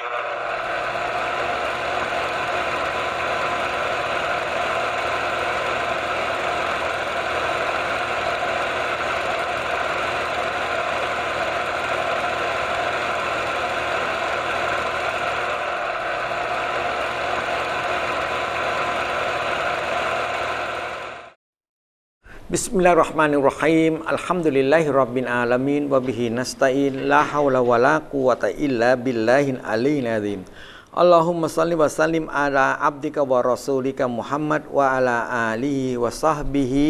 บิ สมิลลาฮิรเราะห์มานิรเราะฮีมอัลฮัมดุลิลลาฮิร็อบบิลอาลามีนวะบิฮินัสตะอีนลาฮาวลาวะลากุวะตะอิลลาบิลลาฮิลอาลีลอะซีมอัลลอฮุมมะศ็อลลิวะซัลลิมอะลาอับดิกะวะรอซูลิกะมุฮัมมัดวะอะลาอาลีฮิวะซอฮบิฮิ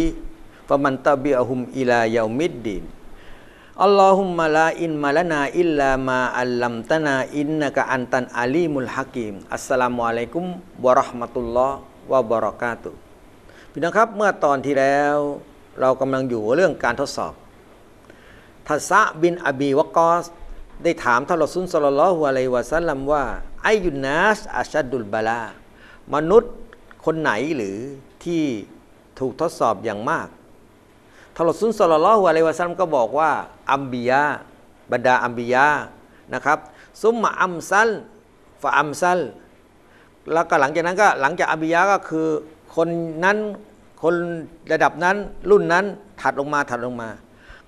ฟะมันตะบิอะฮุมอิลายามิดดีนอัลลอฮุมมะลาอินมาลานาอิลลามาอัลลัมตะนาอินนะกะอันตันอาลีมุลฮะกีมอัสสลามุอะลัยกุมวะเราะห์มะตุลลอฮ์วะบะเราะกาตุฮ์ พี่น้องครับเมื่อตอนที่แล้ว เรากำลังอยู่เรื่องการทดสอบทัศะบินอบีวะกอส ได้ถามท่านรอซุลสลลัลลอฮุอะลัยวะสัลลัมว่าไอยุนนัสอาชัดดุลบาลามนุษย์คนไหนหรือที่ถูกทดสอบอย่างมากท่านรอซุลสลลัลลอฮุอะลัยวะสัลลัมก็บอกว่าอัมบียาบรรดาอัมบียานะครับซุมมะอัมซัลฟะอัมซัลแล้วก็หลังจากนั้นก็หลังจากอัมบิยะก็คือคนนั้น คนระดับนั้นรุ่นนั้นถัดลงมาถัดลงมา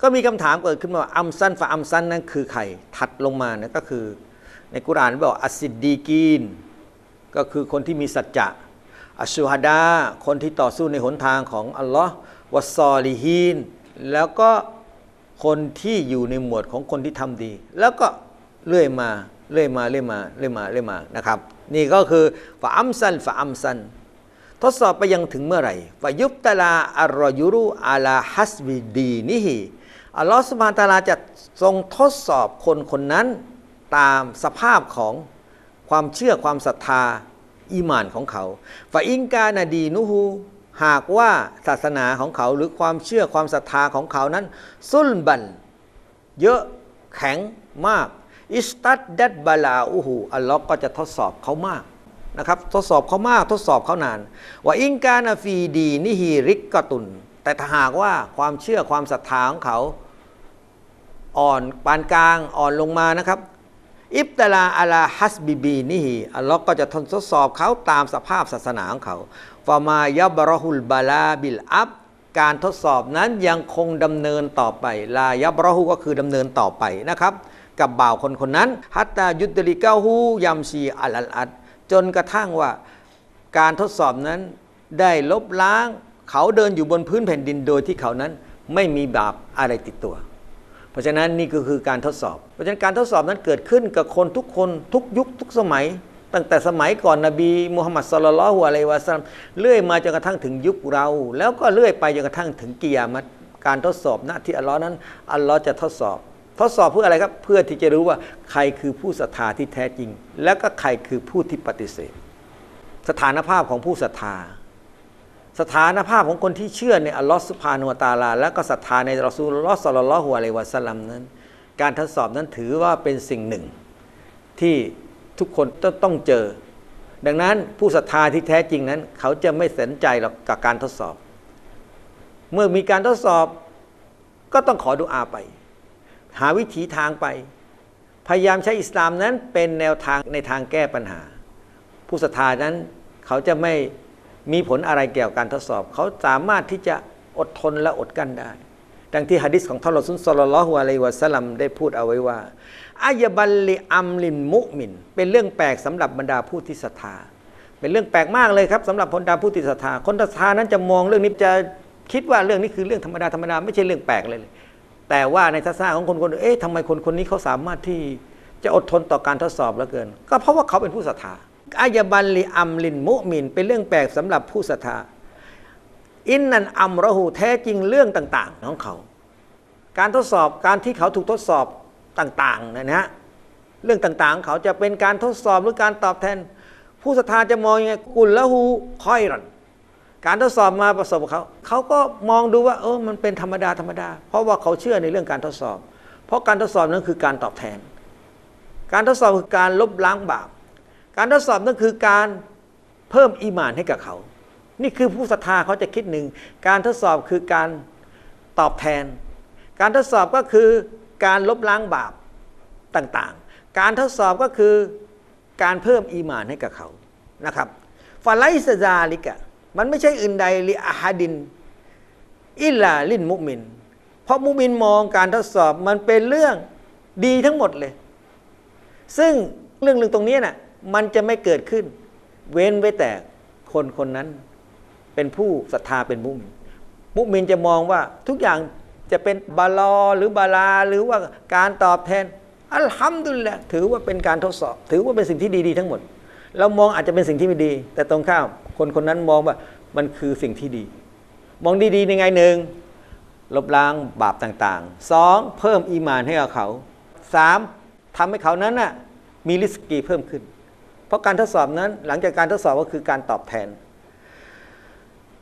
ก็มีคำถามเกิดขึ้นว่าอัมซันฟะอัมซันนั้นคือใครถัดลงมาเนี่ยก็คือ ในกุรานบอกอัสซิดดีกีน ก็คือคนที่มีสัจจะอัชชูฮดา คนที่ต่อสู้ในหนทางของอัลลอฮ์วัสซอลิฮีน แล้วก็คนที่อยู่ในหมวดของคนที่ทำดี แล้วก็เรื่อยมาเรื่อยมาเรื่อยมาเรื่อยมาเรื่อยมานะครับ นี่ก็คือฟะอัมซันฟะอัมซัน ทดสอบไปยังถึงเมื่อไหร่ฟายุบตะลาอัลรอยุรุอาลาฮัสบิดีนิฮิอัลลอฮฺสุบานตาลาจะทรงทดสอบคนคนนั้น ตามสภาพของความเชื่อความศรัทธาอีหมานของเขาฟาอิงกานาดีนุฮูหากว่าศาสนาของเขาหรือความเชื่อความศรัทธาของเขานั้นสุลบัน เยอะแข็งมาก อิสตัดดัดบาลาอูหูอัลลอฮ์ก็จะทดสอบเขามาก นะครับทดสอบเขามากทดสอบเขานาน ว่าอิงกานาฟีดีนิฮีริกกตุน แต่ถ้าหากว่าความเชื่อความศรัทธาของเขาอ่อนปานกลางอ่อนลงมานะครับ อิบตลาอัลาฮัสบิบีนี่ฮีอัลลอฮ์ก็จะทนทดสอบเขาตามสภาพศาสนาของเขาฟามายาบรหุลบาลาบิลอับการทดสอบนั้นยังคงดำเนินต่อไป ลายับรหุก็คือดำเนินต่อไปนะครับ กับบ่าวคนคนนั้น ฮัตตายุตริกาหูยัมชีอัลอัลอัด จนกระทั่งว่าการทดสอบนั้นได้ลบล้าง เขาเดินอยู่บนพื้นแผ่นดินโดยที่เขานั้นไม่มีบาปอะไรติดตัว เพราะฉะนั้นนี่ก็คือการทดสอบ เพราะฉะนั้นการทดสอบนั้นเกิดขึ้นกับคนทุกคนทุกยุคทุกสมัย ตั้งแต่สมัยก่อนนบีมุฮัมมัดสุลลัลฮุอะลัยวะสัลลัมเลื่อยมาจนกระทั่งถึงยุคเรา แล้วก็เลื่อยไปจนกระทั่งถึงกิยามัตการทดสอบหน้าที่อัลลอฮ์นั้นอัลลอฮ์จะทดสอบ ทดสอบเพื่ออะไรครับ เพื่อที่จะรู้ว่าใครคือผู้ศรัทธาที่แท้จริง แล้วก็ใครคือผู้ที่ปฏิเสธ สถานภาพของผู้ศรัทธา สถานภาพของคนที่เชื่อในอัลลอฮฺสุภาโนตาลา และก็ศรัทธาในรอซูลลอฮฺสัลลอฮุอะลัยวะสลัมนั้น การทดสอบนั้นถือว่าเป็นสิ่งหนึ่ง ที่ทุกคนต้องต้องเจอ ดังนั้นผู้ศรัทธาที่แท้จริงนั้น เขาจะไม่สนใจหรอกกับการทดสอบ เมื่อมีการทดสอบก็ต้องขอดุอาไป หาวิถีทางไป พยายามใช้อิสลามนั้นเป็นแนวทางในทางแก้ปัญหา ผู้ศรัทธานั้นเขาจะไม่มีผลอะไรเกี่ยวกับการทดสอบ เขาสามารถที่จะอดทนและอดกั้นได้ ดังที่ฮะดิษของท่านรอซุลสลลัลอฮุอะลัยวะสัลลัมได้พูดเอาไว้ว่าอายบัลลิอัมลินมุมิน เป็นเรื่องแปลกสำหรับบรรดาผู้ที่ศรัทธา เป็นเรื่องแปลกมากเลยครับสำหรับบรรดาผู้ที่ศรัทธา คนศรัทธานั้นจะมองเรื่องนี้จะคิดว่าเรื่องนี้คือเรื่องธรรมดาธรรมดาไม่ใช่เรื่องแปลกเลย แต่ว่าในทัศนะของคนคนเอ๊ะทำไมคนคนนี้เขาสามารถที่จะอดทนต่อการทดสอบเหลือเกิน ก็เพราะว่าเขาเป็นผู้ศรัทธาอายบัลลิอัมลินมุมิน เป็นเรื่องแปลกสำหรับผู้ศรัทธาอินนันอัมรหูแท้จริงเรื่องต่างๆของเขา การทดสอบการที่เขาถูกทดสอบต่างๆนะฮะเรื่องต่างๆ เขาจะเป็นการทดสอบหรือการตอบแทน ผู้ศรัทธาจะมองยังไงกุลละหูค่อยรัน การทดสอบมาประสบกับเขาเขาก็มองดูว่าเออมันเป็นธรรมดาธรรมดา เพราะว่าเขาเชื่อในเรื่องการทดสอบ เพราะการทดสอบนั้นคือการตอบแทน การทดสอบคือการลบล้างบาปการทดสอบนั่นคือการเพิ่มอีหมานให้กับเขา นี่คือผู้ศรัทธาเขาจะคิดหนึ่ง การทดสอบคือการตอบแทน การทดสอบก็คือการลบล้างบาปต่างๆ การทดสอบก็คือการเพิ่มอีหมานให้กับเขานะครับฟาไลซาซาลิกะ มันไม่ใช่อื่นใดลิอาฮดิน อิลลาลินมุมิน เพราะมุมินมองการทดสอบมันเป็นเรื่องดีทั้งหมดเลย ซึ่งเรื่องหนึ่งตรงนี้น่ะมันจะไม่เกิดขึ้น เว้นไว้แต่คนคนนั้น เป็นผู้ศรัทธาเป็นมุมิน มุมินจะมองว่าทุกอย่างจะเป็นบาลอหรือบาลาหรือว่าการตอบแทน อัลฮัมดุลิลละถือว่าเป็นการทดสอบ ถือว่าเป็นสิ่งที่ดีๆทั้งหมด เรามองอาจจะเป็นสิ่งที่ไม่ดี แต่ตรงข้าม คนคนนั้นมองว่ามันคือสิ่งที่ดี มองดีๆในไงหนึ่งลบล้างบาปต่างๆสองเพิ่มอีมานให้กับเขาสามทำให้เขานั้นน่ะมีริสกีเพิ่มขึ้น เพราะการทดสอบนั้นหลังจากการทดสอบก็คือการตอบแทน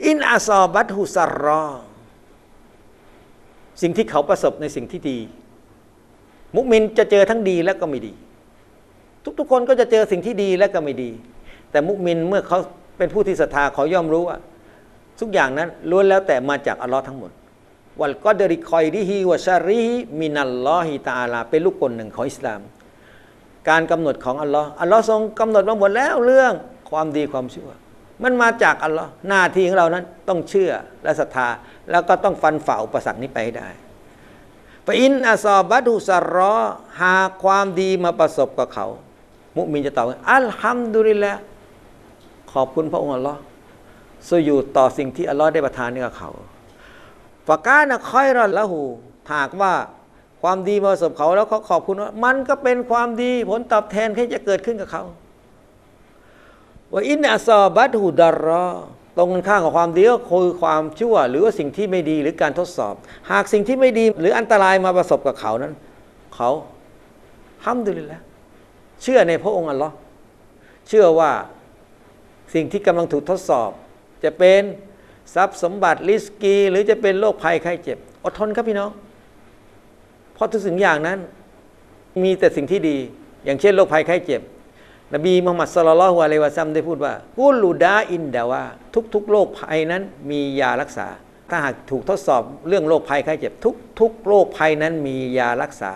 อินอาซอบัตฮุสรอสิ่งที่เขาประสบในสิ่งที่ดี มุมินจะเจอทั้งดีและก็ไม่ดี ทุกๆคนก็จะเจอสิ่งที่ดีและก็ไม่ดี แต่มุมินเมื่อเขา เป็นผู้ที่ศรัทธาเขาย่อมรู้ว่า ทุกอย่างนั้นล้วนแล้วแต่มาจากอัลลอฮ์ทั้งหมดวัลกอดริคอยดิฮิวะชาริฮิมินัลลอฮิตาลา เป็นลูกกลหนึ่งของอิสลาม การกำหนดของอัลลอฮ์อัลลอฮ์ทรงกำหนดมาหมดแล้วเรื่องความดีความชั่ว มันมาจากอัลลอฮ์หน้าที่ของเรานั้นต้องเชื่อและศรัทธา แล้วก็ต้องฟันฝ่าอุปสรรคนี้ไปให้ได้อินอาซอบัตุสรอหากความดีมาประสบกับเขา มุมินจะตอบว่าอัลฮัมดุลิลละ ขอบคุณพระองค์อัลลอฮ์สอยู่ต่อสิ่งที่อัลลอฮ์ได้ประทานให้กับเขาฟากานะคอยรอนละหูหากว่าความดีมาประสบเขาแล้วเขาขอบคุณว่ามันก็เป็นความดีผลตอบแทนที่จะเกิดขึ้นกับเขาว่าอินอาซอบัตหูดารอตรงกันข้ามกับความดีก็คือความชั่ว หรือว่าสิ่งที่ไม่ดีหรือการทดสอบ หากสิ่งที่ไม่ดีหรืออันตรายมาประสบกับเขานั้น เขาห้ามดุลิลละเชื่อในพระองค์อัลลอฮ์เชื่อว่า สิ่งที่กำลังถูกทดสอบ จะเป็นทรัพย์สมบัติลิสกี หรือจะเป็นโรคภัยไข้เจ็บ อดทนครับพี่น้อง เพราะทุกสิ่งอย่างนั้น มีแต่สิ่งที่ดี อย่างเช่นโรคภัยไข้เจ็บ นบีมุฮัมมัดสุลลัลฮุอะลัยวะซัมได้พูดว่ากุลูดาอินดาว่าทุกๆโรคภัยนั้นมียารักษา ถ้าหากถูกทดสอบเรื่องโรคภัยไข้เจ็บทุกๆโรคภัยนั้นมียารักษา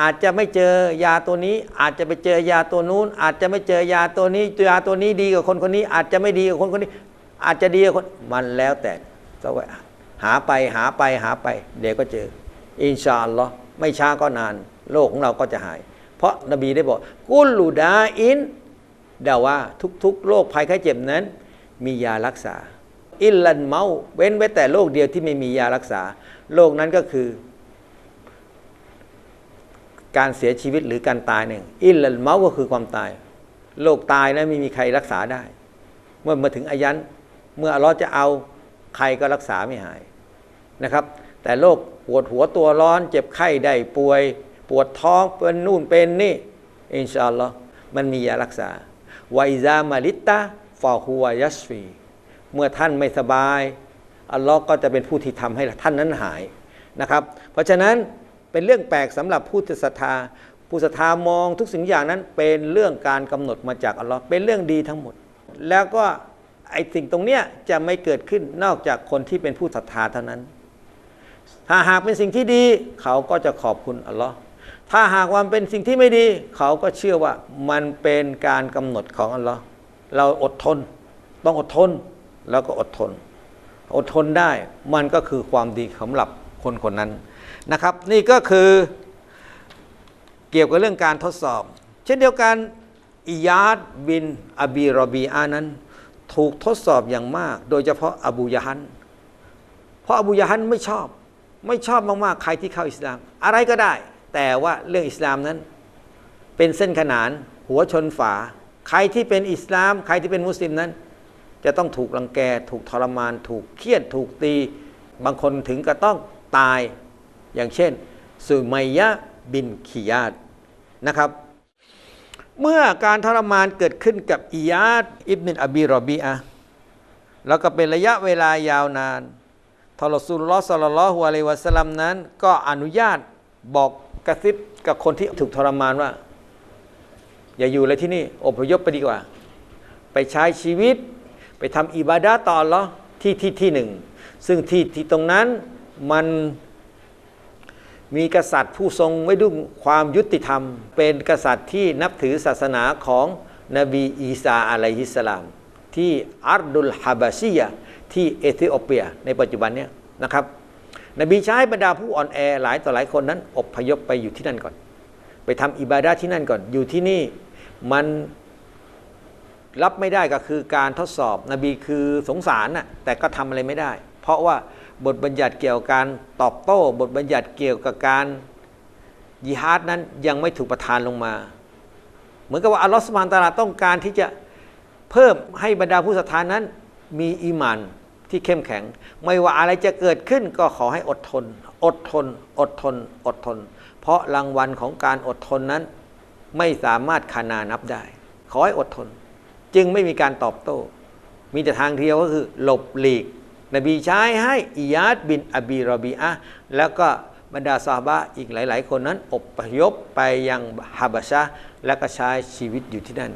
อาจจะไม่เจอยาตัวนี้ อาจจะไปเจอยาตัวนู้น อาจจะไม่เจอยาตัวนี้ยาตัวนี้ดีกว่าคนคนนี้ อาจจะไม่ดีกว่าคนคนนี้ อาจจะดีกว่าคนมันแล้วแต่จะว่าหาไปหาไปหาไป เดี๋ยวก็เจอ อินชาอัลลอฮ์ไม่ช้าก็นานโลกของเราก็จะหาย เพราะนบีได้บอก กุลูดาอินดาว่าทุกๆโรคภัยไข้เจ็บนั้น มียารักษา อิลลันเมาเว้นไว้แต่โรคเดียวที่ไม่มียารักษาโรคนั้นก็คือ การเสียชีวิตหรือการตายหนึ่งอิลลันเมาก็คือความตายโรคตายนั้นไม่มีใครรักษาได้ เมื่อมาถึงอายันเมื่ออัลเลอจะเอาใครก็รักษาไม่หายนะครับ แต่โรคปวดหัวตัวร้อน เจ็บไข้ได้ป่วย ปวดท้องเป็นนู่นเป็นนี่อินชาอัลลอฮ์มันมียารักษาไวซามาลิตตาฟาฮัวยัสฟี เมื่อท่านไม่สบาย อัลลอฮ์ก็จะเป็นผู้ที่ทำให้ท่านนั้นหายนะครับ เพราะฉะนั้นเป็นเรื่องแปลกสำหรับผู้ศรัทธา ผู้ศรัทธามองทุกสิ่งอย่างนั้นเป็นเรื่องการกำหนดมาจากอัลลอฮ์เป็นเรื่องดีทั้งหมด แล้วก็ไอ้สิ่งตรงเนี้ยจะไม่เกิดขึ้นนอกจากคนที่เป็นผู้ศรัทธาเท่านั้น ถ้าหากเป็นสิ่งที่ดีเขาก็จะขอบคุณอัลลอฮ์ถ้าหากว่าเป็นสิ่งที่ไม่ดี เขาก็เชื่อว่ามันเป็นการกำหนดของอัลลอฮ์เราอดทน ต้องอดทน แล้วก็อดทน อดทนได้มันก็คือความดีสำหรับคนคนนั้นนะครับ นี่ก็คือเกี่ยวกับเรื่องการทดสอบ เช่นเดียวกันอิยาดบินอบีรอบีอานั้น ถูกทดสอบอย่างมาก โดยเฉพาะอบูยฮันเพราะอบูยฮันไม่ชอบ ไม่ชอบมากๆใครที่เข้าอิสลาม อะไรก็ได้ แต่ว่าเรื่องอิสลามนั้น เป็นเส้นขนานหัวชนฝา ใครที่เป็นอิสลาม ใครที่เป็นมุสลิมนั้น จะต้องถูกรังแก ถูกทรมาน ถูกเครียนถูกตี บางคนถึงก็ต้องตาย อย่างเช่นสุมัยยะบินขียาดนะครับ เมื่อการทรมานเกิดขึ้นกับอียาดอิบนินอบีรอบีอะแล้วก็เป็นระยะเวลายาวนานทารสุลลอสลลัลลอฮุอะลัยวะสลลัมนั้น ก็อนุญาตบอกกระซิบกับคนที่ถูกทรมานว่า อย่าอยู่เลยที่นี่อพยพไปดีกว่า ไปใช้ชีวิต ไปทำอิบาดะห์ต่อเหรอที่ที่ที่หนึ่ง ซึ่งที่ที่ตรงนั้นมันมีกษัตริย์ผู้ทรงไว้ด้วยความยุติธรรม เป็นกษัตริย์ที่นับถือศาสนาของนบีอีสาอะลัยฮิสสลาม ที่อัรดุลฮาบาชียะที่เอธิโอเปีย ในปัจจุบันเนี้นะครับ นบีใช้บรรดาผู้อ่อนแอหลายต่อหลายคนนั้น อบพยพไปอยู่ที่นั่นก่อน ไปทำอิบาดาที่นั่นก่อนอยู่ที่นี่มัน รับไม่ได้ก็คือการทดสอบนบีคือสงสารน่ะแต่ก็ทำอะไรไม่ได้ เพราะว่าบทบัญญัติเกี่ยวกับการตอบโต้ บทบัญญัติเกี่ยวกับการยิฮาดนั้นยังไม่ถูกประทานลงมา เหมือนกับว่าอัลลอฮฺสุบานตาลาต้องการที่จะเพิ่มให้บรรดาผู้ศรัทธานั้น มีอีมันที่เข้มแข็ง ไม่ว่าอะไรจะเกิดขึ้นก็ขอให้อดทน อดทน อดทน อดทน เพราะรางวัลของการอดทนนั้น ไม่สามารถขานานับได้ ขอให้อดทน จึงไม่มีการตอบโต้ มีแต่ทางเดียวก็คือ หลบหลีก นบีใช้ให้อิยาดบินอบีรอบีอะแล้วก็บรรดาซาบะอีกหลาย ๆ คนนั้นอบพยพไปยังฮาบะชะและก็ใช้ชีวิตอยู่ที่นั่น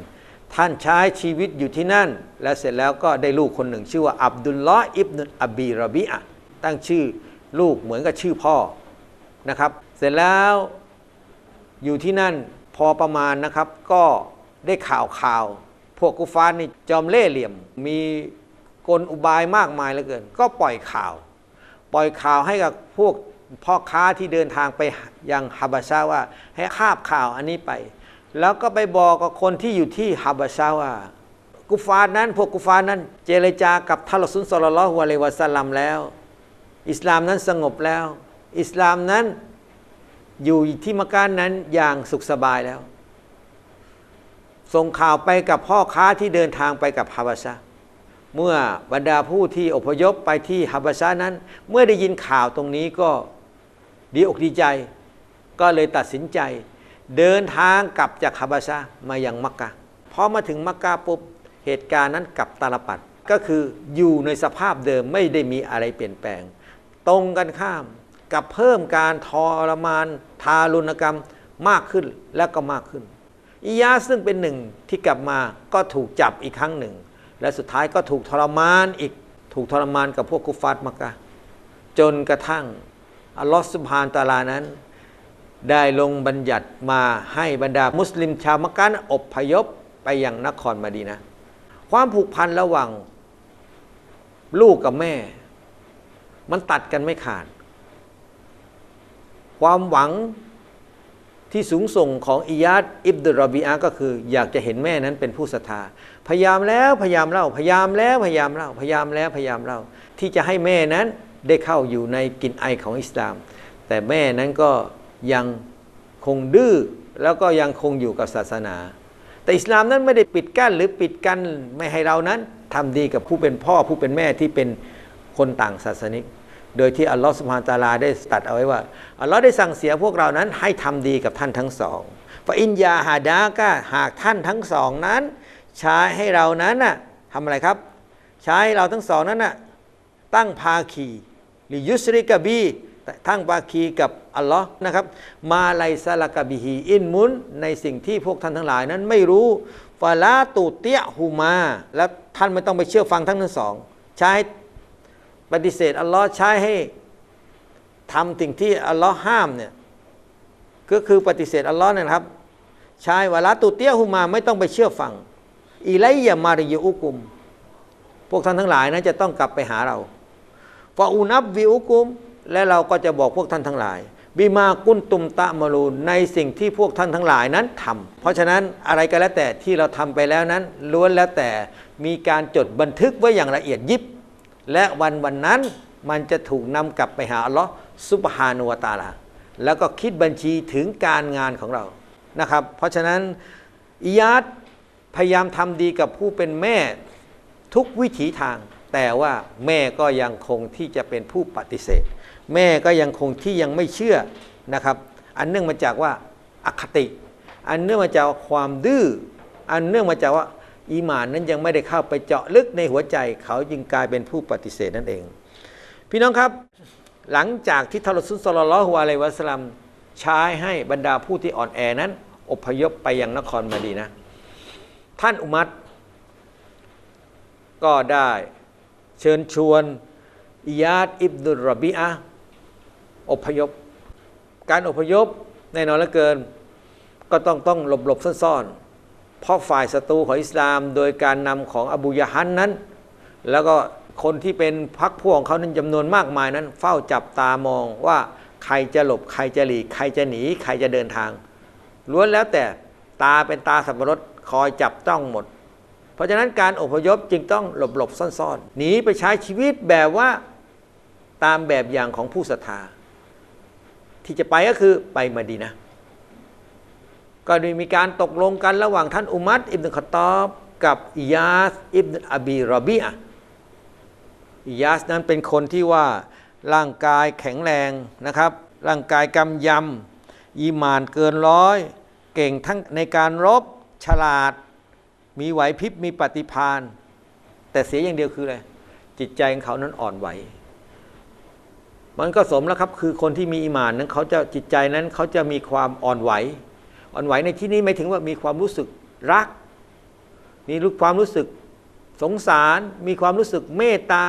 ท่านใช้ชีวิตอยู่ที่นั่น และเสร็จแล้วก็ได้ลูกคนหนึ่ง ชื่อว่าอับดุลลอฮ์อิบนุอบีรอบีอะตั้งชื่อลูกเหมือนกับชื่อพ่อนะครับ เสร็จแล้วอยู่ที่นั่นพอประมาณนะครับก็ได้ข่าวข่าว วกกุฟารนี่จอมเล่เหลี่ยม มีกลอุบายมากมายเหลือเกิน ก็ปล่อยข่าว ปล่อยข่าวให้กับพวกพ่อค้าที่เดินทางไปยังฮาบาชาว่า ให้คาบข่าวอันนี้ไป แล้วก็ไปบอกกับคนที่อยู่ที่ฮาบาชาว่า กุฟารนั้น พวกกุฟารนั้น เจรจากับท่านรอซุลสลลัลลอฮุอะลัยวะสัลลัมแล้ว อิสลามนั้นสงบแล้ว อิสลามนั้นอยู่ที่มักกะนั้นอย่างสุขสบายแล้ว ส่งข่าวไปกับพ่อค้าที่เดินทางไปกับฮาบาชาเมื่อบรรดาผู้ที่อพยพไปที่ฮาบาชานั้น เมื่อได้ยินข่าวตรงนี้ก็ดีอกดีใจ ก็เลยตัดสินใจ เดินทางกลับจากฮาบาชามายังมักกะพอมาถึงมักกะปุ๊บเหตุการณ์นั้นกลับตาลปัดก็คืออยู่ในสภาพเดิมไม่ได้มีอะไรเปลี่ยนแปลง ตรงกันข้ามกับเพิ่มการทรมาน ทารุณกรรมมากขึ้นและก็มากขึ้น อียาซึ่งเป็นหนึ่งที่กลับมาก็ถูกจับอีกครั้งหนึ่ง และสุดท้ายก็ถูกทรมานอีกถูกทรมานกับพวกกุฟาร์มักกะ จนกระทั่งอัลลอฮฺสุบฮานตาลานั้น ได้ลงบัญญัติมาให้บรรดามุสลิมชาวมักกะนั้นอพยพไปยังนครมาดีนะ ความผูกพันระหว่างลูกกับแม่ มันตัดกันไม่ขาด ความหวัง ที่สูงส่งของอิยาดอิบดุลรอบีอาก็คือ อยากจะเห็นแม่นั้นเป็นผู้ศรัทธา พยายามแล้วพยายามเล่า พยายามแล้วพยายามเล่า พยายามแล้วพยายามเล่า ที่จะให้แม่นั้นได้เข้าอยู่ในกินไอของอิสลาม แต่แม่นั้นก็ยังคงดื้อแล้วก็ยังคงอยู่กับศาสนา แต่อิสลามนั้นไม่ได้ปิดกั้นหรือปิดกั้นไม่ให้เรานั้นทำดีกับผู้เป็นพ่อผู้เป็นแม่ที่เป็นคนต่างศาสนิก โดยที่อัลลอฮฺสุบฮานตาลาได้ตัดเอาไว้ว่าอัลลอฮ์ได้สั่งเสียพวกเรานั้นให้ทำดีกับท่านทั้งสองฟาอินยาฮาดากะหากท่านทั้งสองนั้น ใช้ให้เรานั้นน่ะทำอะไรครับ ใช้ให้เราทั้งสองนั้นน่ะตั้งภาคีหรือยุสริกะบีทั้งภาคีกับอัลลอฮ์นะครับ มาไลซาลากะบิฮีอินมุนในสิ่งที่พวกท่านทั้งหลายนั้นไม่รู้ฟาลาตูเตียฮูมา และท่านไม่ต้องไปเชื่อฟังทั้งทั้งสอง ใช้ ปฏิเสธอัลลอฮ์ใช้ให้ทำสิ่งที่อัลลอฮ์ห้ามเนี่ยก็คือปฏิเสธอัลลอฮ์นะครับใช้วาลาตูเตียฮูมาไม่ต้องไปเชื่อฟังอิไลยามาริยอุกุม พวกท่านทั้งหลายนั้นจะต้องกลับไปหาเราฟาอูนับวิอุกุม และเราก็จะบอกพวกท่านทั้งหลายบิมากุนตุมตะมารูนในสิ่งที่พวกท่านทั้งหลายนั้นทำเพราะฉะนั้นอะไรก็แล้วแต่ที่เราทำไปแล้วนั้นล้วนแล้วแต่มีการจดบันทึกไว้อย่างละเอียดยิบ และวันวันนั้นมันจะถูกนำกลับไปหาอัลลอฮ์ซุบฮานุวตาลาแล้วก็คิดบัญชีถึงการงานของเรานะครับ เพราะฉะนั้นอิยาดพยายามทำดีกับผู้เป็นแม่ทุกวิถีทาง แต่ว่าแม่ก็ยังคงที่จะเป็นผู้ปฏิเสธ แม่ก็ยังคงที่ยังไม่เชื่อนะครับ อันเนื่องมาจากว่าอคติ อันเนื่องมาจากความดื้ออันเนื่องมาจากว่า อีหมานนั้นยังไม่ได้เข้าไปเจาะลึกในหัวใจ เขาจึงกลายเป็นผู้ปฏิเสธนั่นเอง พี่น้องครับ หลังจากที่ทารสุลสลลัลลอฮุอะลัยวะสลัมใช้ให้บรรดาผู้ที่อ่อนแอนั้น อพยพไปยังนครมาดีนะ ท่านอุมัตก็ได้เชิญชวนอิยาดอิบดุลรบีอะอพยพ การอพยพแน่นอนเหลือเกิน ก็ต้องต้องหลบหลบซ่อนๆ เพราะฝ่ายศัตรูของอิสลามโดยการนำของอบูยฮันนั้น แล้วก็คนที่เป็นพักพวกของเขานั้นจำนวนมากมายนั้น เฝ้าจับตามองว่าใครจะหลบใครจะหลีกใครจะหนีใครจะเดินทางล้วนแล้วแต่ตาเป็นตาสับปะรดคอยจับจ้องหมด เพราะฉะนั้นการอพยพจึงต้องหลบหลบซ่อนๆหนีไปใช้ชีวิตแบบว่าตามแบบอย่างของผู้ศรัทธาที่จะไปก็คือไปมาดีนะ ก็ได้มีการตกลงกันระหว่างท่านอุมัตอิบนุขตอบกับอิยาสอิบนุอบีรอบีอะอิยาสนั้นเป็นคนที่ว่าร่างกายแข็งแรงนะครับ ร่างกายกำยำอีหมานเกินร้อย เก่งทั้งในการรบฉลาด มีไหวพริบมีปฏิภาณแต่เสียอย่างเดียวคืออะไรจิตใจของเขานั้นอ่อนไหว มันก็สมแล้วครับคือคนที่มีอีหมานนั้นเขาจะจิตใจนั้นเขาจะมีความอ่อนไหว อ่อนไหวในที่นี้ไม่ถึงว่ามีความรู้สึกรัก มีรู้ความรู้สึกสงสาร มีความรู้สึกเมตตา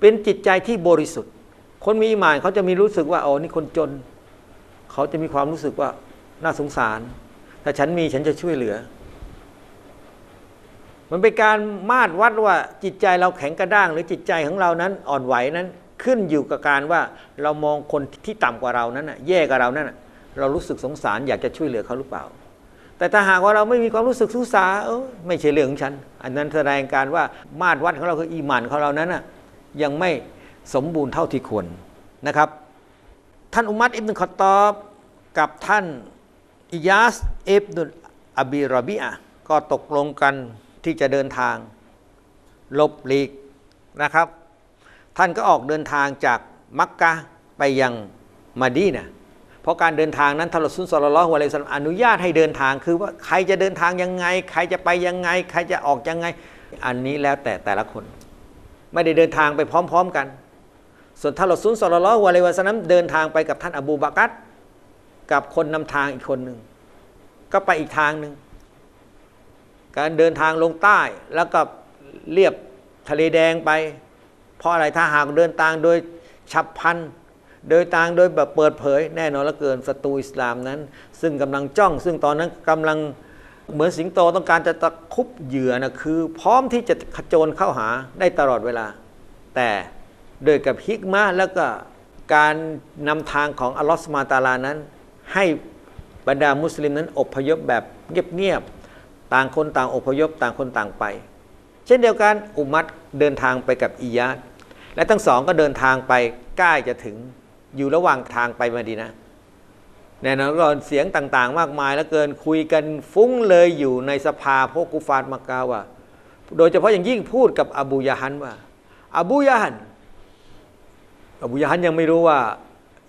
เป็นจิตใจที่บริสุทธิ์ คนมีอีหมานเขาจะมีรู้สึกว่าอ๋อนี่คนจน เขาจะมีความรู้สึกว่าน่าสงสาร ถ้าฉันมีฉันจะช่วยเหลือ มันเป็นการมาตรวัดว่าจิตใจเราแข็งกระด้าง หรือจิตใจของเรานั้นอ่อนไหวนั้นขึ้นอยู่กับการว่าเรามองคนที่ต่ำกว่าเรานั้นแย่กว่าเรานั้น เรารู้สึกสงสารอยากจะช่วยเหลือเขาหรือเปล่า แต่ถ้าหากว่าเราไม่มีความรู้สึกสงสารเออไม่ใช่เรื่องของฉัน อันนั้นแสดงการว่ามาตรวัดของเราคืออีหมันของเรานั้นน่ะยังไม่สมบูรณ์เท่าที่ควรนะครับ ท่านอุมัตอิบนุขตอบกับท่านอิยาสอิบนุอบีรอบีอะก็ตกลงกันที่จะเดินทางลบหลีกนะครับ ท่านก็ออกเดินทางจากมักกะไปยังมาดีนะห์ เพราะการเดินทางนั้นท่ารอซูลศ็อลลอฮุอะลัยฮิวะซัลลัมอนุญาตให้เดินทางคือว่าใครจะเดินทางยังไง ใครจะไปยังไง ใครจะออกยังไง อันนี้แล้วแต่แต่ละคน ไม่ได้เดินทางไปพร้อม ๆกัน ส่วนท่ารอซูลศ็อลลัลลอฮุอะลัยวะซัลลัมเดินทางไปกับท่านอบูบากัรกับคนนำทางอีกคนหนึ่งก็ไปอีกทางหนึ่งการเดินทางลงใต้แล้วก็เรียบทะเลแดงไป เพราะอะไรถ้าหากเดินทางโดยฉับพลัน โดยทางโดยแบบเปิดเผยแน่นอนละเกินศัตรูอิสลามนั้น ซึ่งกำลังจ้อง ซึ่งตอนนั้นกำลังเหมือนสิงโตต้องการจะตะคุบเหยื่อนะคือ พร้อมที่จะขจรเข้าหาได้ตลอดเวลา แต่โดยกับฮิกมาแล้วก็การนำทางของอัลลอฮฺสุบฮาตาลานั้น ให้บรรดามุสลิมนั้นอพยพแบบเงียบๆต่างคนต่างอพยพต่างคนต่างไป เช่นเดียวกันอุมัตเดินทางไปกับอิยาดและทั้งสองก็เดินทางไปใกล้จะถึง อยู่ระหว่างทางไปมาดีนะแน่นอนก็เสียงต่างๆ มากมายแล้วเกินคุยกันฟุ้งเลยอยู่ในสภาพวกกุฟาร์มักกาว่า โดยเฉพาะอย่างยิ่งพูดกับอบูยาฮันว่าอบูยาฮันอบูยาฮันยังไม่รู้ว่า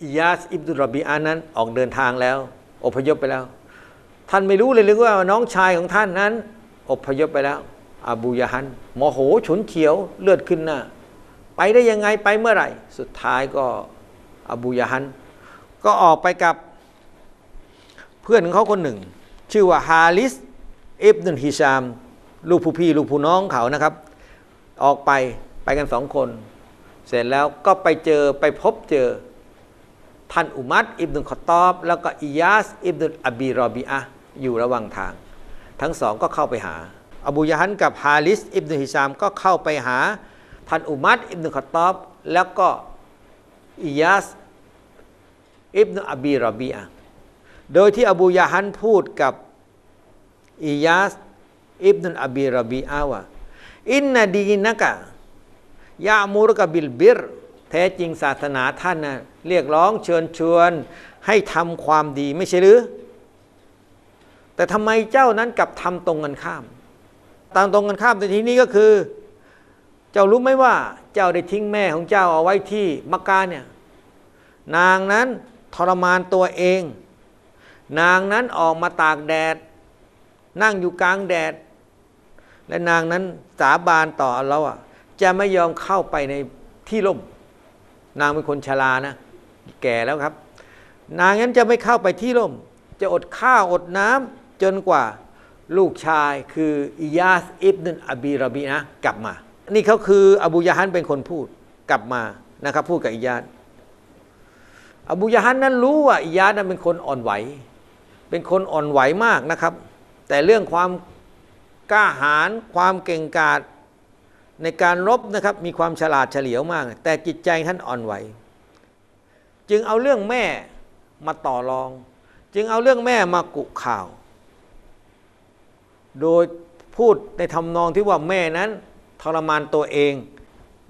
อิยาสอิบดุรบีอานั้นออกเดินทางแล้ว อพยพไปแล้ว ท่านไม่รู้เลยหรือว่าน้องชายของท่านนั้น อพยพไปแล้วอบูยาฮันโมโหฉุนเฉียวเลือดขึ้นหน้าไปได้ยังไงไปเมื่อไหร่ สุดท้ายก็ อบูยาฮัน ก็ออกไปกับเพื่อนของเขาคนหนึ่ง ชื่อว่าฮาริสอิบนุนฮิชาม ลูกผู้พี่ลูกผู้น้องเขานะครับ ออกไปไปกันสองคน เสร็จแล้วก็ไปเจอไปพบเจอท่านอุมัตอิบนุขตอบ แล้วก็อิยาสอิบนุอบีรอบีอะอยู่ระหว่างทาง ทั้งสองก็เข้าไปหา อบูยะฮันกับฮาริสอิบนุฮิชามก็เข้าไปหาท่านอุมัตอิบนุขตอบ แล้วก็ อิยาสอิบนอบีรอบีอะโดยที่อบูยะฮันพูดกับอิยาสอิบนอบีรอบีอะว่าอินนดีนะกะยามูรกบิลบิรแท้จริงศาสนาท่านนะเรียกร้องเชิญชวน ให้ทำความดีไม่ใช่หรือ แต่ทำไมเจ้านั้นกลับทำตรงกันข้าม ตามตรงกันข้ามในที่นี้ก็คือ จ้ารู้ไหมว่า เจ้าได้ทิ้งแม่ของเจ้าเอาไว้ที่มักกะเนี่ย นางนั้นทรมานตัวเอง นางนั้นออกมาตากแดด นั่งอยู่กลางแดด และนางนั้นสาบานต่อเลาะห์ว่าจะไม่ยอมเข้าไปในที่ร่ม นางเป็นคนชรานะ แก่แล้วครับ นางนั้นจะไม่เข้าไปที่ร่ม จะอดข้าวอดน้ำจนกว่าลูกชายคืออิยาสอิบนุนอบีรบีนะกลับมา นี่เขาคืออบูยะฮันเป็นคนพูดกลับมานะครับ พูดกับอิยาสอบูยะฮันนั้นรู้ว่าอิยาสนั้นเป็นคนอ่อนไหว เป็นคนอ่อนไหวมากนะครับ แต่เรื่องความกล้าหาญความเก่งกาจในการรบนะครับ มีความฉลาดเฉลียวมาก แต่จิตใจท่านอ่อนไหว จึงเอาเรื่องแม่มาต่อรอง จึงเอาเรื่องแม่มากุข่าว โดยพูดในทำนองที่ว่าแม่นั้น ทรมานตัวเอง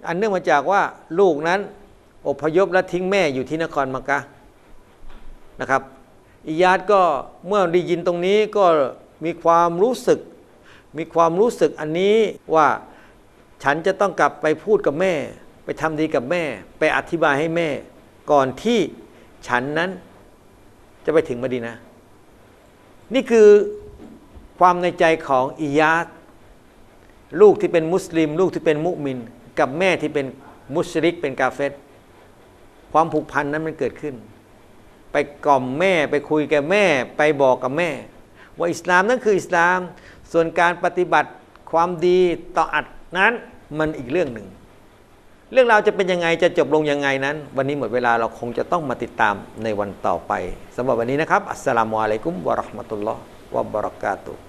อันเนื่องมาจากว่าลูกนั้นอพยพและทิ้งแม่อยู่ที่นครมักกะนะครับอิยาดก็เมื่อได้ยินตรงนี้ก็มีความรู้สึก มีความรู้สึกอันนี้ว่าฉันจะต้องกลับไปพูดกับแม่ ไปทำดีกับแม่ ไปอธิบายให้แม่ ก่อนที่ฉันนั้นจะไปถึงมดีนะ นี่คือความในใจของอิยาด ลูกที่เป็นมุสลิม ลูกที่เป็นมุมิน กับแม่ที่เป็นมุชริกเป็นกาเฟตความผูกพันนั้นมันเกิดขึ้น ไปกล่อมแม่ไปคุยกับแม่ ไปบอกกับแม่ ว่าอิสลามนั่นคืออิสลาม ส่วนการปฏิบัติความดีต่ออัดนั้นมันอีกเรื่องหนึ่ง เรื่องราวจะเป็นยังไงจะจบลงยังไงนั้น วันนี้หมดเวลาเราคงจะต้องมาติดตามในวันต่อไปสำหรับวันนี้นะครับ อัสสลามุอะลัยกุมวะราะห์มะตุลลอฮ์วะบะเราะกาตุฮ์